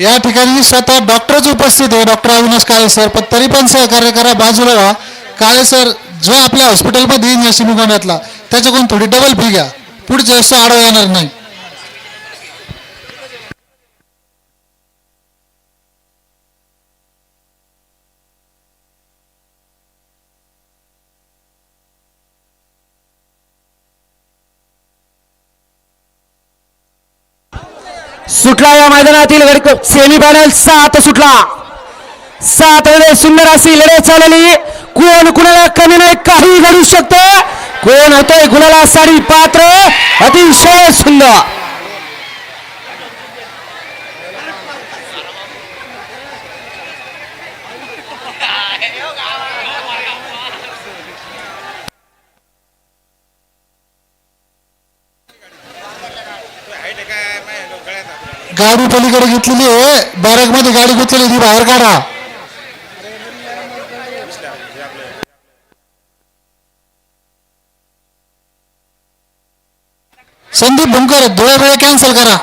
या ठिकाणी स्वतः डॉक्टरच उपस्थित आहे. डॉक्टर अविनाश काळे सर पण तरी पण सहकार्य करा. बाजूला व्हा काळे सर जो आपल्या हॉस्पिटलमध्ये येईन या शिमुगाण्यातला त्याच्याकडून थोडी डबल फी घ्या. पुढच्या वेळेस तो आडवा येणार नाही. सुटला या मैदानातील सेमी फायनल सात सुटला. सात सुंदर अशी लढत चालली. कोण कुणाला कमी नाही काही घडू शकत. कोण होतोय कुणाला साडी पात्र अतिशय सुंदर. गाडी पलीकडे घेतलेली आहे. बॅरकमध्ये गाडी घेतलेली ती बाहेर काढा. संदीप भुंकर धुळे वेळ कॅन्सल करा.